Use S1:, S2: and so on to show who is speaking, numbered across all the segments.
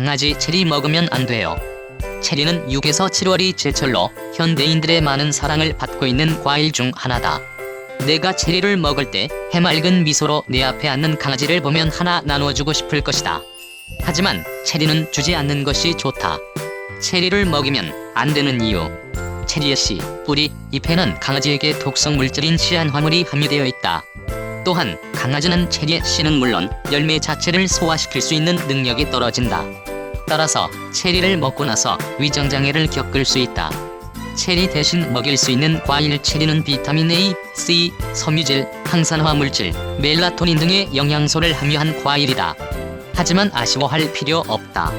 S1: 강아지 체리 먹으면 안 돼요. 체리는 6에서 7월이 제철로 현대인들의 많은 사랑을 받고 있는 과일 중 하나다. 내가 체리를 먹을 때 해맑은 미소로 내 앞에 앉는 강아지를 보면 하나 나누어주고 싶을 것이다. 하지만 체리는 주지 않는 것이 좋다. 체리를 먹이면 안 되는 이유. 체리의 씨, 뿌리, 잎에는 강아지에게 독성 물질인 시안화물이 함유되어 있다. 또한 강아지는 체리의 씨는 물론 열매 자체를 소화시킬 수 있는 능력이 떨어진다. 따라서 체리를 먹고 나서 위장장애를 겪을 수 있다. 체리 대신 먹일 수 있는 과일 체리는 비타민 A, C, 섬유질, 항산화 물질, 멜라토닌 등의 영양소를 함유한 과일이다. 하지만 아쉬워할 필요 없다.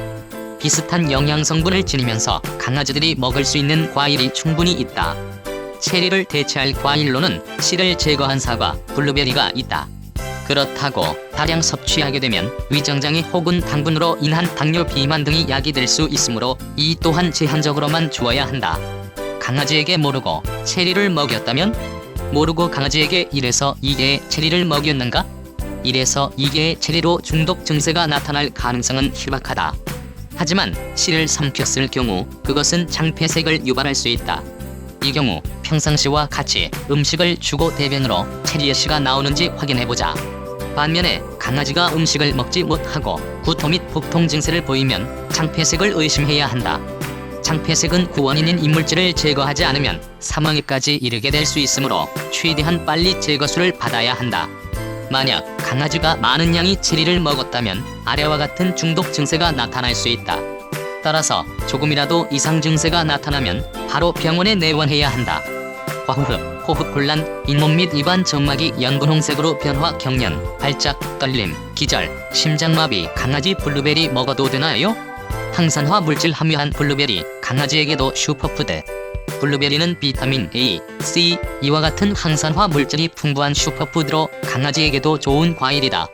S1: 비슷한 영양 성분을 지니면서 강아지들이 먹을 수 있는 과일이 충분히 있다. 체리를 대체할 과일로는 씨를 제거한 사과, 블루베리가 있다. 그렇다고 다량 섭취하게 되면 위장장애 혹은 당분으로 인한 당뇨 비만 등이 야기될 수 있으므로 이 또한 제한적으로만 주어야 한다. 강아지에게 모르고 체리를 먹였다면 모르고 강아지에게 1에서 2개의 체리를 먹였는가? 1에서 2개의 체리로 중독 증세가 나타날 가능성은 희박하다. 하지만 씨를 삼켰을 경우 그것은 장폐색을 유발할 수 있다. 이 경우 평상시와 같이 음식을 주고 대변으로 체리의 씨가 나오는지 확인해보자. 반면에 강아지가 음식을 먹지 못하고 구토 및 복통 증세를 보이면 장폐색을 의심해야 한다. 장폐색은 구원인인 이물질을 제거하지 않으면 사망에까지 이르게 될 수 있으므로 최대한 빨리 제거수를 받아야 한다. 만약 강아지가 많은 양의 체리를 먹었다면 아래와 같은 중독 증세가 나타날 수 있다. 따라서 조금이라도 이상 증세가 나타나면 바로 병원에 내원해야 한다. 과호흡, 호흡 곤란, 잇몸 및 입안 점막이 연분홍색으로 변화 경련, 발작, 떨림, 기절, 심장마비, 강아지 블루베리 먹어도 되나요? 항산화 물질 함유한 블루베리, 강아지에게도 슈퍼푸드. 블루베리는 비타민 A, C, 이와 같은 항산화 물질이 풍부한 슈퍼푸드로 강아지에게도 좋은 과일이다.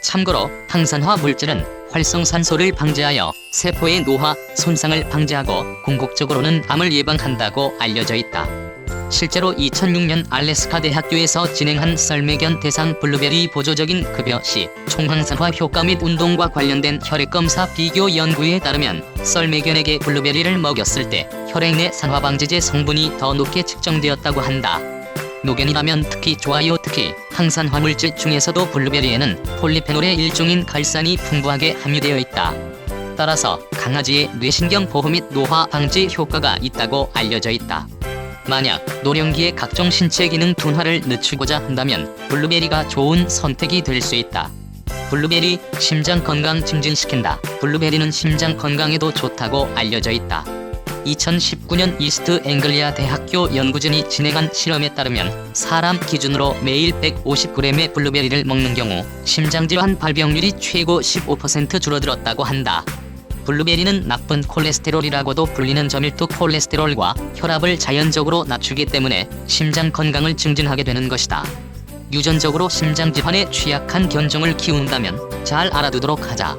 S1: 참고로 항산화 물질은 활성산소를 방지하여 세포의 노화, 손상을 방지하고 궁극적으로는 암을 예방한다고 알려져 있다. 실제로 2006년 알래스카 대학교에서 진행한 썰매견 대상 블루베리 보조적인 급여 시 총항산화 효과 및 운동과 관련된 혈액 검사 비교 연구에 따르면 썰매견에게 블루베리를 먹였을 때 혈액 내 산화 방지제 성분이 더 높게 측정되었다고 한다. 노견이라면 특히 좋아요 특히 항산화 물질 중에서도 블루베리에는 폴리페놀의 일종인 갈산이 풍부하게 함유되어 있다. 따라서 강아지의 뇌신경 보호 및 노화 방지 효과가 있다고 알려져 있다. 만약 노령기의 각종 신체 기능 둔화를 늦추고자 한다면 블루베리가 좋은 선택이 될 수 있다. 블루베리 심장 건강 증진시킨다. 블루베리는 심장 건강에도 좋다고 알려져 있다. 2019년 이스트 앵글리아 대학교 연구진이 진행한 실험에 따르면 사람 기준으로 매일 150g의 블루베리를 먹는 경우 심장질환 발병률이 최고 15% 줄어들었다고 한다. 블루베리는 나쁜 콜레스테롤이라고도 불리는 저밀도 콜레스테롤과 혈압을 자연적으로 낮추기 때문에 심장 건강을 증진하게 되는 것이다. 유전적으로 심장 질환에 취약한 견종을 키운다면 잘 알아두도록 하자.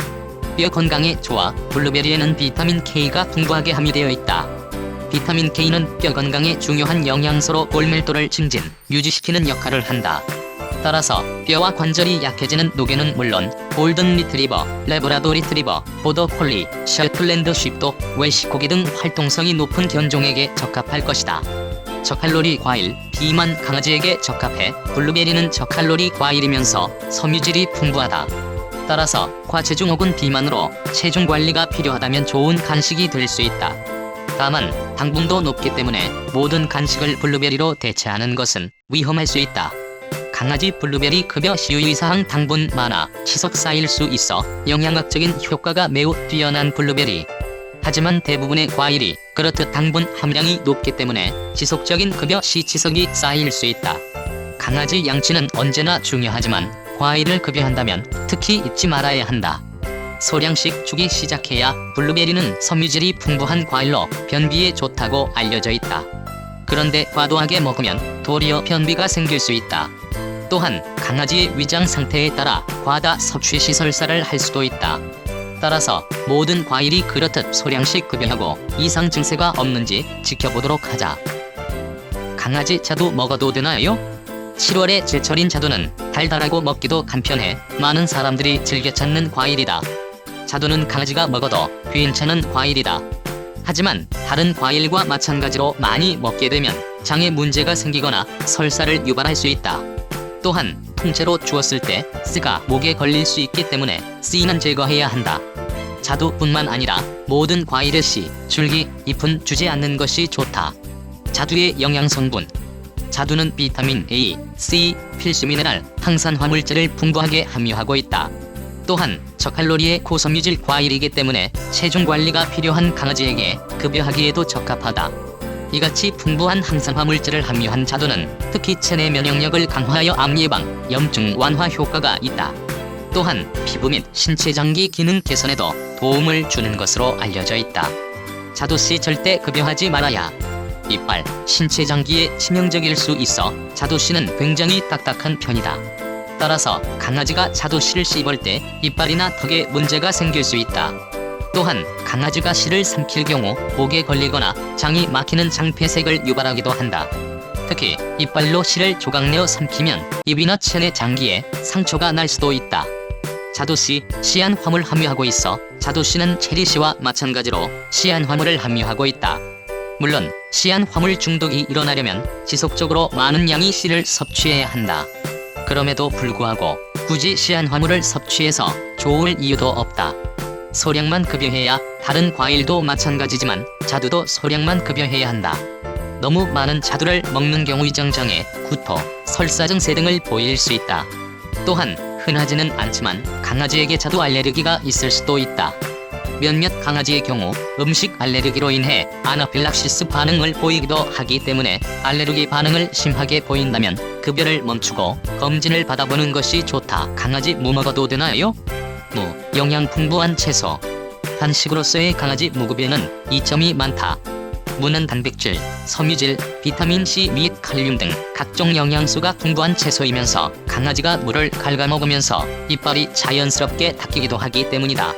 S1: 뼈 건강에 좋아 블루베리에는 비타민 K가 풍부하게 함유되어 있다. 비타민 K는 뼈 건강에 중요한 영양소로 골밀도를 증진, 유지시키는 역할을 한다. 따라서 뼈와 관절이 약해지는 노개는 물론 골든 리트리버, 레브라도 리트리버, 보더 콜리, 셔틀랜드 쉽도, 웰시코기 등 활동성이 높은 견종에게 적합할 것이다. 저칼로리 과일, 비만 강아지에게 적합해 블루베리는 저칼로리 과일이면서 섬유질이 풍부하다. 따라서 과체중 혹은 비만으로 체중 관리가 필요하다면 좋은 간식이 될 수 있다. 다만 당분도 높기 때문에 모든 간식을 블루베리로 대체하는 것은 위험할 수 있다. 강아지 블루베리 급여 시유의사항 당분 많아 치석 쌓일 수 있어 영양학적인 효과가 매우 뛰어난 블루베리. 하지만 대부분의 과일이 그렇듯 당분 함량이 높기 때문에 지속적인 급여 시 치석이 쌓일 수 있다. 강아지 양치는 언제나 중요하지만 과일을 급여한다면 특히 잊지 말아야 한다. 소량씩 주기 시작해야 블루베리는 섬유질이 풍부한 과일로 변비에 좋다고 알려져 있다. 그런데 과도하게 먹으면 도리어 변비가 생길 수 있다. 또한 강아지의 위장 상태에 따라 과다 섭취 시설사를 할 수도 있다. 따라서 모든 과일이 그렇듯 소량씩 급여하고 이상 증세가 없는지 지켜보도록 하자. 강아지 자두 먹어도 되나요? 7월의 제철인 자두는 달달하고 먹기도 간편해 많은 사람들이 즐겨 찾는 과일이다. 자두는 강아지가 먹어도 괜찮은 과일이다. 하지만 다른 과일과 마찬가지로 많이 먹게 되면 장에 문제가 생기거나 설사를 유발할 수 있다. 또한 통째로 주었을 때 쓰가 목에 걸릴 수 있기 때문에 씨는 제거해야 한다. 자두뿐만 아니라 모든 과일의 씨, 줄기, 잎은 주지 않는 것이 좋다. 자두의 영양 성분 자두는 비타민 A, C, 필수 미네랄, 항산 화물질을 풍부하게 함유하고 있다. 또한 저칼로리의 고섬유질 과일이기 때문에 체중 관리가 필요한 강아지에게 급여하기에도 적합하다. 이같이 풍부한 항산 화 물질을 함유한 자두는 특히 체내 면역력을 강화하여 암 예방, 염증 완화 효과가 있다. 또한 피부 및 신체 장기 기능 개선에도 도움을 주는 것으로 알려져 있다. 자두 씨 절대 급여하지 말아야. 이빨, 신체 장기에 치명적일 수 있어 자두 씨는 굉장히 딱딱한 편이다. 따라서 강아지가 자두 씨를 씹을 때 이빨이나 턱에 문제가 생길 수 있다. 또한 강아지가 씨를 삼킬 경우 목에 걸리거나 장이 막히는 장폐색을 유발하기도 한다. 특히 이빨로 씨를 조각내어 삼키면 입이나 체내 장기에 상처가 날 수도 있다. 자두씨, 시안화물 함유하고 있어 자두씨는 체리씨와 마찬가지로 시안화물을 함유하고 있다. 물론 시안화물 중독이 일어나려면 지속적으로 많은 양의 씨를 섭취해야 한다. 그럼에도 불구하고 굳이 시안화물을 섭취해서 좋을 이유도 없다. 소량만 급여해야 다른 과일도 마찬가지지만 자두도 소량만 급여해야 한다. 너무 많은 자두를 먹는 경우 위장장애, 구토, 설사 증세 등을 보일 수 있다. 또한 흔하지는 않지만 강아지에게 자두 알레르기가 있을 수도 있다. 몇몇 강아지의 경우 음식 알레르기로 인해 아나필락시스 반응을 보이기도 하기 때문에 알레르기 반응을 심하게 보인다면 급여를 멈추고 검진을 받아보는 것이 좋다. 강아지 무 먹어도 되나요? 무, 영양 풍부한 채소. 간식으로서의 강아지 무급여는 이점이 많다. 무는 단백질, 섬유질, 비타민 C 및 칼륨 등 각종 영양소가 풍부한 채소이면서 강아지가 물을 갉아먹으면서 이빨이 자연스럽게 닦이기도 하기 때문이다.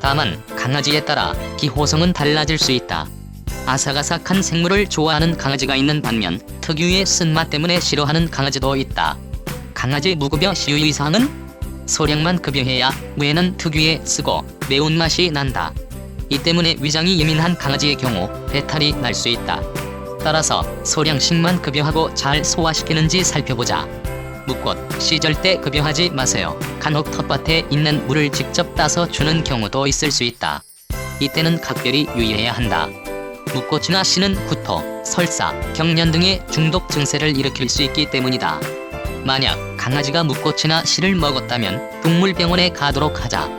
S1: 다만 강아지에 따라 기호성은 달라질 수 있다. 아삭아삭한 생물을 좋아하는 강아지가 있는 반면 특유의 쓴맛 때문에 싫어하는 강아지도 있다. 강아지 무급여 시유의사항은 소량만 급여해야 무에는 특유의 쓰고 매운맛이 난다. 이 때문에 위장이 예민한 강아지의 경우 배탈이 날 수 있다. 따라서 소량씩만 급여하고 잘 소화시키는지 살펴보자. 묵꽃, 씨 절대 급여하지 마세요. 간혹 텃밭에 있는 물을 직접 따서 주는 경우도 있을 수 있다. 이때는 각별히 유의해야 한다. 묵꽃이나 씨는 구토, 설사, 경련 등의 중독 증세를 일으킬 수 있기 때문이다. 만약 강아지가 묵꽃이나 씨를 먹었다면 동물병원에 가도록 하자.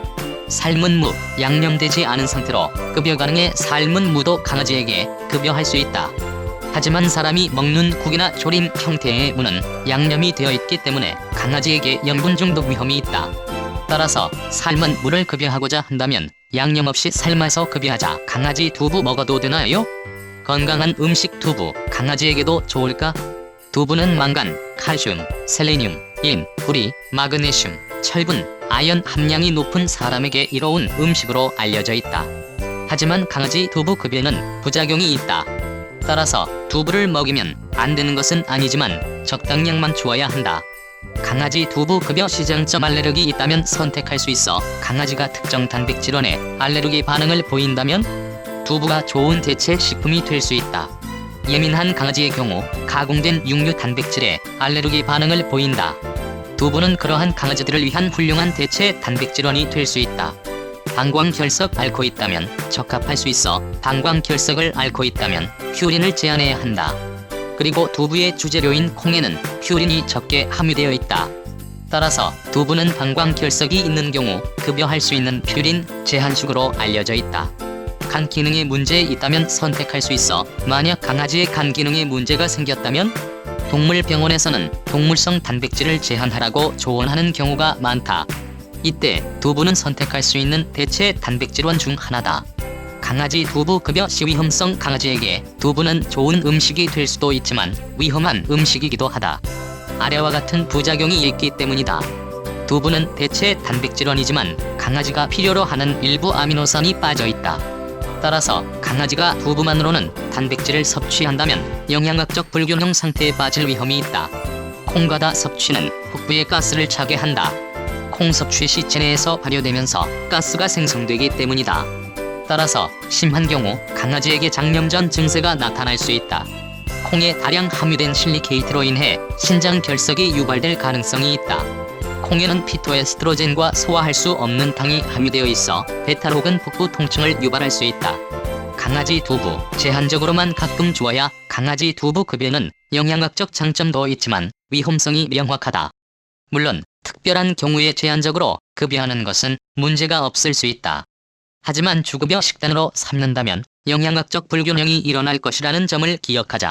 S1: 삶은 무, 양념되지 않은 상태로 급여 가능해 삶은 무도 강아지에게 급여할 수 있다. 하지만 사람이 먹는 국이나 조림 형태의 무는 양념이 되어 있기 때문에 강아지에게 염분 중독 위험이 있다. 따라서 삶은 무를 급여하고자 한다면 양념 없이 삶아서 급여하자. 강아지 두부 먹어도 되나요? 건강한 음식 두부, 강아지에게도 좋을까? 두부는 망간, 칼슘, 셀레늄, 인, 구리, 마그네슘, 철분, 아연 함량이 높은 사람에게 이로운 음식으로 알려져 있다. 하지만 강아지 두부 급여는 부작용이 있다. 따라서 두부를 먹이면 안 되는 것은 아니지만 적당량만 주어야 한다. 강아지 두부 급여 시장점 알레르기 있다면 선택할 수 있어 강아지가 특정 단백질원에 알레르기 반응을 보인다면 두부가 좋은 대체 식품이 될 수 있다. 예민한 강아지의 경우 가공된 육류 단백질에 알레르기 반응을 보인다. 두부는 그러한 강아지들을 위한 훌륭한 대체 단백질원이 될 수 있다. 방광 결석 앓고 있다면 적합할 수 있어 방광 결석을 앓고 있다면 퓨린을 제한해야 한다. 그리고 두부의 주재료인 콩에는 퓨린이 적게 함유되어 있다. 따라서 두부는 방광 결석이 있는 경우 급여할 수 있는 퓨린 제한식으로 알려져 있다. 간 기능에 문제 있다면 선택할 수 있어 만약 강아지의 간 기능에 문제가 생겼다면 동물 병원에서는 동물성 단백질을 제한하라고 조언하는 경우가 많다. 이때 두부는 선택할 수 있는 대체 단백질원 중 하나다. 강아지 두부 급여 시 위험성 강아지에게 두부는 좋은 음식이 될 수도 있지만 위험한 음식이기도 하다. 아래와 같은 부작용이 있기 때문이다. 두부는 대체 단백질원이지만 강아지가 필요로 하는 일부 아미노산이 빠져 있다. 따라서 강아지가 두부만으로는 단백질을 섭취한다면 영양학적 불균형 상태에 빠질 위험이 있다. 콩과다 섭취는 복부에 가스를 차게 한다. 콩 섭취 시 체내에서 발효되면서 가스가 생성되기 때문이다. 따라서 심한 경우 강아지에게 장염전 증세가 나타날 수 있다. 콩에 다량 함유된 실리케이트로 인해 신장 결석이 유발될 가능성이 있다. 콩에는 피토에스트로젠과 소화할 수 없는 당이 함유되어 있어 배탈 혹은 복부 통증을 유발할 수 있다. 강아지 두부, 제한적으로만 가끔 주어야 강아지 두부 급여는 영양학적 장점도 있지만 위험성이 명확하다. 물론 특별한 경우에 제한적으로 급여하는 것은 문제가 없을 수 있다. 하지만 주급여 식단으로 삼는다면 영양학적 불균형이 일어날 것이라는 점을 기억하자.